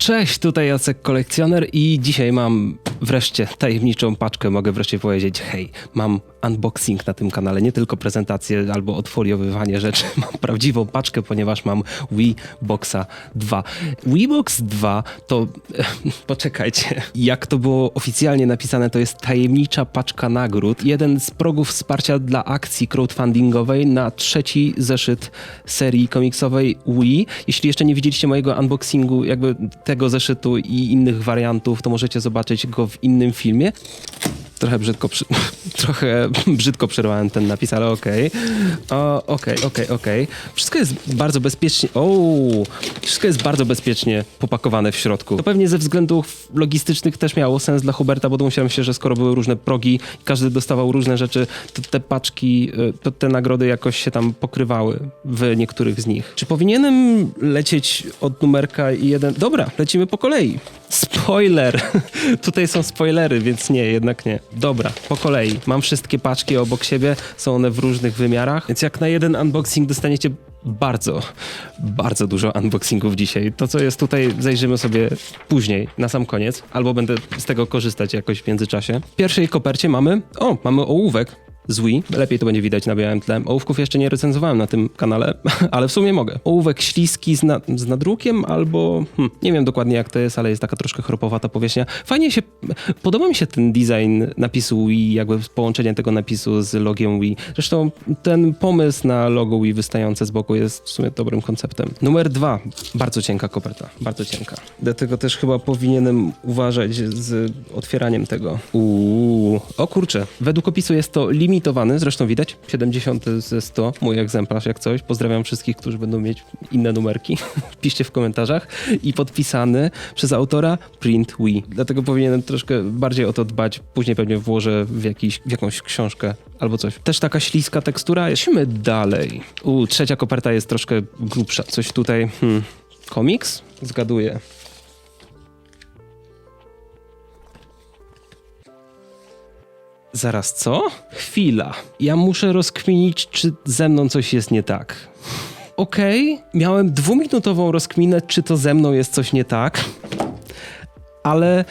Cześć, tutaj Jacek Kolekcjoner i dzisiaj mam wreszcie tajemniczą paczkę. Mogę wreszcie powiedzieć, hej, mam unboxing na tym kanale, nie tylko prezentację albo odfoliowywanie rzeczy. Mam prawdziwą paczkę, ponieważ mam Wii Boxa 2. Wii Box 2 to, poczekajcie, jak to było oficjalnie napisane, to jest tajemnicza paczka nagród. Jeden z progów wsparcia dla akcji crowdfundingowej na trzeci zeszyt serii komiksowej Wii. Jeśli jeszcze nie widzieliście mojego unboxingu, jakby tego zeszytu i innych wariantów, to możecie zobaczyć go w innym filmie. Trochę brzydko, przy... trochę brzydko przerwałem ten napis, ale okej. O, Okej, okej, okej. Wszystko jest bardzo bezpiecznie. O, wszystko jest bardzo bezpiecznie popakowane w środku. To pewnie ze względów logistycznych też miało sens dla Huberta, bo domyślam się, że skoro były różne progi każdy dostawał różne rzeczy, to te paczki, y, to te nagrody jakoś się tam pokrywały w niektórych z nich. Czy powinienem lecieć od numerka i jeden. Dobra, lecimy po kolei. Spoiler! Tutaj są spoilery, więc nie, jednak nie. Dobra, po kolei. Mam wszystkie paczki obok siebie, są one w różnych wymiarach, więc jak na jeden unboxing dostaniecie bardzo, bardzo dużo unboxingów dzisiaj. To, co jest tutaj, zajrzymy sobie później, na sam koniec, albo będę z tego korzystać jakoś w międzyczasie. W pierwszej kopercie mamy, o, mamy ołówek z Wii. Lepiej to będzie widać na białym tle. Ołówków jeszcze nie recenzowałem na tym kanale, ale w sumie mogę. Ołówek śliski z, na, z nadrukiem albo... Hmm, nie wiem dokładnie jak to jest, ale jest taka troszkę chropowata powierzchnia. Fajnie się... Podoba mi się ten design napisu Wii, jakby połączenie tego napisu z logiem Wii. Zresztą ten pomysł na logo Wii wystające z boku jest w sumie dobrym konceptem. Numer dwa. Bardzo cienka koperta. Bardzo cienka. Dlatego też chyba powinienem uważać z otwieraniem tego. Uuu. O kurczę. Według opisu jest to limit limitowany, zresztą widać, 70 ze 100, mój egzemplarz jak coś. Pozdrawiam wszystkich, którzy będą mieć inne numerki. Piszcie w komentarzach. I podpisany przez autora Print We. Dlatego powinienem troszkę bardziej o to dbać. Później pewnie włożę w, jakiś, w jakąś książkę albo coś. Też taka śliska tekstura. Lecimy dalej. U, trzecia koperta jest troszkę grubsza. Coś tutaj... Hmm. Komiks? Zgaduję. Zaraz co? Chwila. Ja muszę rozkminić, czy ze mną coś jest nie tak. Okej, okay. miałem dwuminutową rozkminę, czy to ze mną jest coś nie tak, ale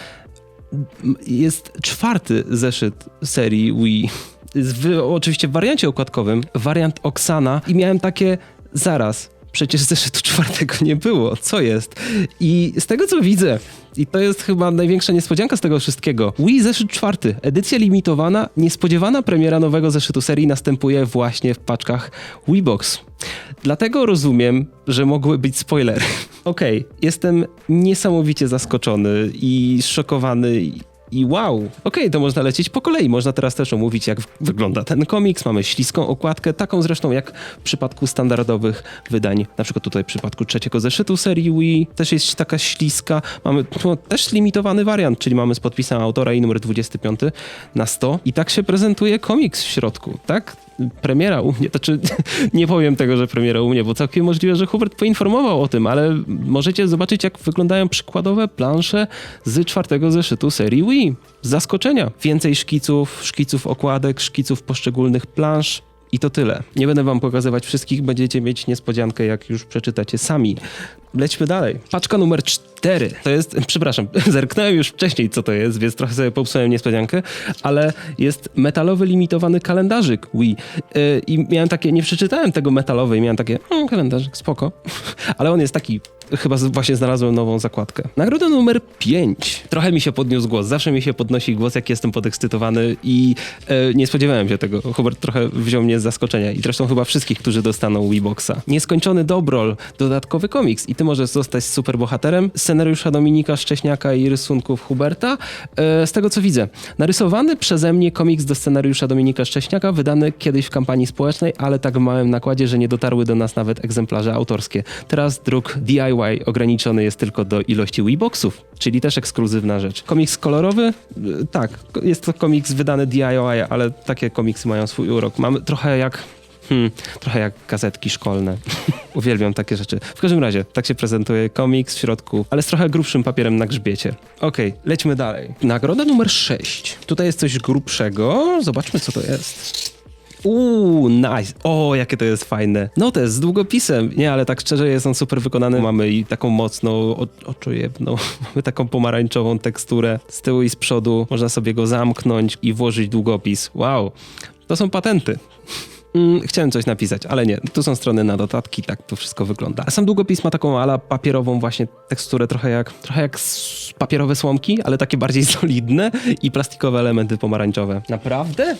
jest czwarty zeszyt serii Wii. W, oczywiście w wariancie okładkowym, wariant Oksana i miałem takie, zaraz, przecież zeszytu czwartego nie było, co jest? I z tego co widzę, i to jest chyba największa niespodzianka z tego wszystkiego. Wii zeszyt czwarty, edycja limitowana, niespodziewana premiera nowego zeszytu serii następuje właśnie w paczkach Wii Box. Dlatego rozumiem, że mogły być spoilery. Okej, okay, jestem niesamowicie zaskoczony i szokowany i wow, okej, okay, to można lecieć po kolei. Można teraz też omówić, jak wygląda ten komiks. Mamy śliską okładkę, taką zresztą jak w przypadku standardowych wydań. Na przykład tutaj w przypadku trzeciego zeszytu serii Wii też jest taka śliska. Mamy no, też limitowany wariant, czyli mamy z podpisem autora i numer 25 na 100. I tak się prezentuje komiks w środku, tak? Premiera u mnie, to czy nie powiem tego, że premiera u mnie, bo całkiem możliwe, że Hubert poinformował o tym, ale możecie zobaczyć, jak wyglądają przykładowe plansze z czwartego zeszytu serii Wii zaskoczenia. Więcej szkiców, szkiców okładek, szkiców poszczególnych plansz. I to tyle. Nie będę wam pokazywać wszystkich, będziecie mieć niespodziankę, jak już przeczytacie sami. Lećmy dalej. Paczka numer 4. To jest, przepraszam, zerknąłem już wcześniej, co to jest, więc trochę sobie popsułem niespodziankę, ale jest metalowy limitowany kalendarzyk Wii. Yy, I miałem takie, nie przeczytałem tego metalowy i miałem takie, mm, kalendarzyk, spoko. ale on jest taki chyba właśnie znalazłem nową zakładkę. Nagroda numer 5. Trochę mi się podniósł głos. Zawsze mi się podnosi głos, jak jestem podekscytowany i e, nie spodziewałem się tego. Hubert trochę wziął mnie z zaskoczenia i zresztą chyba wszystkich, którzy dostaną Wiiboxa. Nieskończony Dobrol, dodatkowy komiks i ty możesz zostać superbohaterem. Scenariusza Dominika Szcześniaka i rysunków Huberta. E, z tego co widzę, narysowany przeze mnie komiks do scenariusza Dominika Szcześniaka, wydany kiedyś w kampanii społecznej, ale tak w małym nakładzie, że nie dotarły do nas nawet egzemplarze autorskie. Teraz druk DIY ograniczony jest tylko do ilości Wiiboxów, czyli też ekskluzywna rzecz. Komiks kolorowy? Y, tak, jest to komiks wydany DIY, ale takie komiksy mają swój urok. Mamy trochę jak Hmm, trochę jak gazetki szkolne. Uwielbiam takie rzeczy. W każdym razie, tak się prezentuje komiks w środku, ale z trochę grubszym papierem na grzbiecie. Okej, okay, lećmy dalej. Nagroda numer 6. Tutaj jest coś grubszego. Zobaczmy, co to jest. Uuu, nice. O, jakie to jest fajne. No to jest z długopisem. Nie, ale tak szczerze jest on super wykonany. Mamy i taką mocną, o, oczojebną, mamy taką pomarańczową teksturę z tyłu i z przodu. Można sobie go zamknąć i włożyć długopis. Wow, to są patenty. Mm, chciałem coś napisać, ale nie. Tu są strony na dodatki, tak to wszystko wygląda. A sam długopis ma taką ala papierową właśnie teksturę, trochę jak, trochę jak papierowe słomki, ale takie bardziej solidne i plastikowe elementy pomarańczowe. Naprawdę?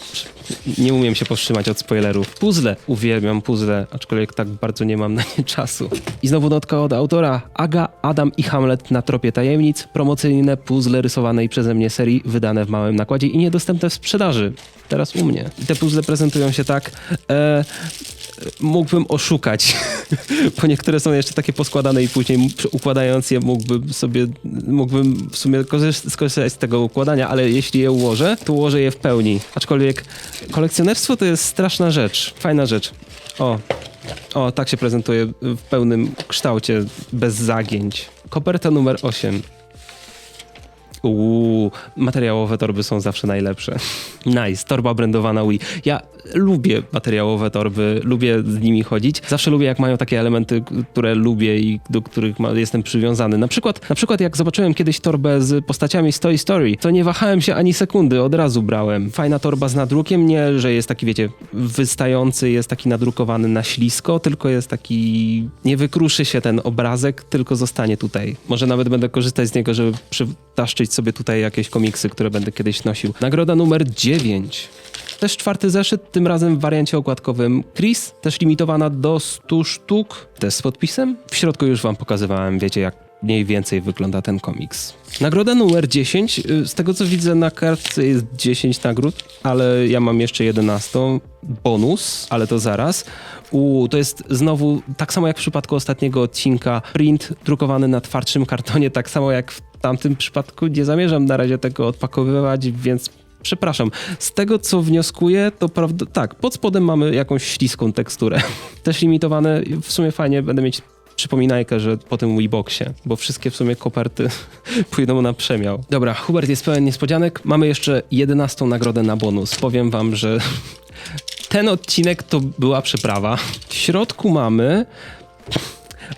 Nie umiem się powstrzymać od spoilerów. Puzzle. Uwielbiam puzzle, aczkolwiek tak bardzo nie mam na nie czasu. I znowu notka od autora. Aga, Adam i Hamlet na tropie tajemnic. Promocyjne puzzle rysowanej przeze mnie serii, wydane w małym nakładzie i niedostępne w sprzedaży. Teraz u mnie. I te puzzle prezentują się tak. E, mógłbym oszukać, bo niektóre są jeszcze takie poskładane i później układając je mógłbym sobie, mógłbym w sumie korzyst- skorzystać z tego układania, ale jeśli je ułożę, to ułożę je w pełni. Aczkolwiek kolekcjonerstwo to jest straszna rzecz, fajna rzecz. O, o, tak się prezentuje w pełnym kształcie, bez zagięć. Koperta numer 8. Uuu, materiałowe torby są zawsze najlepsze. Nice, torba brandowana Wii. Ja lubię materiałowe torby, lubię z nimi chodzić. Zawsze lubię, jak mają takie elementy, które lubię i do których ma, jestem przywiązany. Na przykład, na przykład, jak zobaczyłem kiedyś torbę z postaciami z Toy Story, to nie wahałem się ani sekundy, od razu brałem. Fajna torba z nadrukiem, nie, że jest taki, wiecie, wystający, jest taki nadrukowany na ślisko, tylko jest taki, nie wykruszy się ten obrazek, tylko zostanie tutaj. Może nawet będę korzystać z niego, żeby przytaszczyć sobie tutaj jakieś komiksy, które będę kiedyś nosił. Nagroda numer 9. Też czwarty zeszyt, tym razem w wariancie okładkowym Chris, też limitowana do 100 sztuk, też z podpisem. W środku już wam pokazywałem, wiecie jak mniej więcej wygląda ten komiks. Nagroda numer 10, y, z tego co widzę na kartce jest 10 nagród, ale ja mam jeszcze 11, bonus, ale to zaraz. U, to jest znowu tak samo jak w przypadku ostatniego odcinka, print drukowany na twardszym kartonie, tak samo jak w tamtym przypadku. Nie zamierzam na razie tego odpakowywać, więc Przepraszam, z tego co wnioskuję, to prawda, tak, pod spodem mamy jakąś śliską teksturę. Też limitowane, w sumie fajnie, będę mieć przypominajkę, że po tym Weeboxie, bo wszystkie w sumie koperty pójdą na przemiał. Dobra, Hubert jest pełen niespodzianek. Mamy jeszcze 11 nagrodę na bonus. Powiem wam, że ten odcinek to była przeprawa. W środku mamy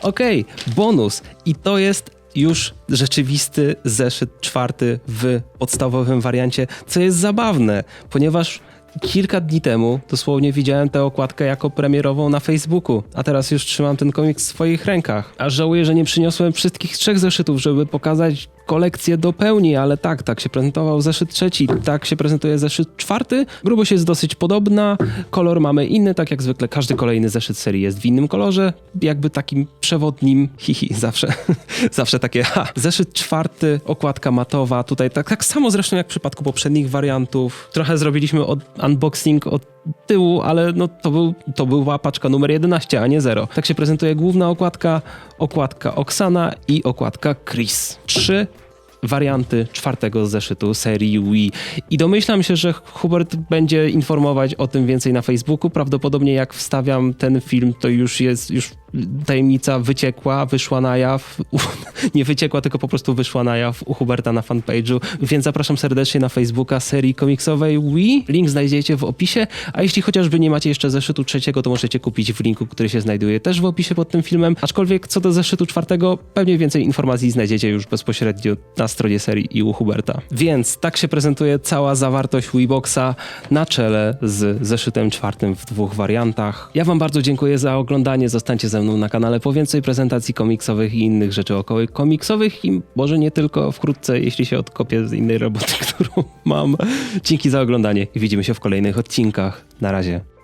Okej, bonus. I to jest już rzeczywisty zeszyt czwarty w podstawowym wariancie, co jest zabawne, ponieważ kilka dni temu dosłownie widziałem tę okładkę jako premierową na Facebooku, a teraz już trzymam ten komiks w swoich rękach. Aż żałuję, że nie przyniosłem wszystkich trzech zeszytów, żeby pokazać kolekcję do pełni, ale tak, tak się prezentował zeszyt trzeci, tak się prezentuje zeszyt czwarty. Grubość jest dosyć podobna, kolor mamy inny, tak jak zwykle każdy kolejny zeszyt serii jest w innym kolorze, jakby takim przewodnim, hihi, zawsze, zawsze takie, ha. Zeszyt czwarty, okładka matowa, tutaj tak, tak samo zresztą jak w przypadku poprzednich wariantów. Trochę zrobiliśmy od, unboxing od tyłu, ale no to, był, to była paczka numer 11, a nie 0. Tak się prezentuje główna okładka, okładka Oksana i okładka Chris. Trzy warianty czwartego zeszytu serii Wii. I domyślam się, że Hubert będzie informować o tym więcej na Facebooku. Prawdopodobnie jak wstawiam ten film, to już jest, już tajemnica wyciekła, wyszła na jaw. Nie wyciekła, tylko po prostu wyszła na jaw u Huberta na fanpage'u. Więc zapraszam serdecznie na Facebooka serii komiksowej Wii. Link znajdziecie w opisie. A jeśli chociażby nie macie jeszcze zeszytu trzeciego, to możecie kupić w linku, który się znajduje też w opisie pod tym filmem. Aczkolwiek co do zeszytu czwartego, pewnie więcej informacji znajdziecie już bezpośrednio na stronie serii i u Huberta. Więc tak się prezentuje cała zawartość Wiiboxa na czele z zeszytem czwartym w dwóch wariantach. Ja wam bardzo dziękuję za oglądanie. Zostańcie ze mną na kanale po więcej prezentacji komiksowych i innych rzeczy około komiksowych i może nie tylko wkrótce, jeśli się odkopię z innej roboty, którą mam. Dzięki za oglądanie i widzimy się w kolejnych odcinkach. Na razie.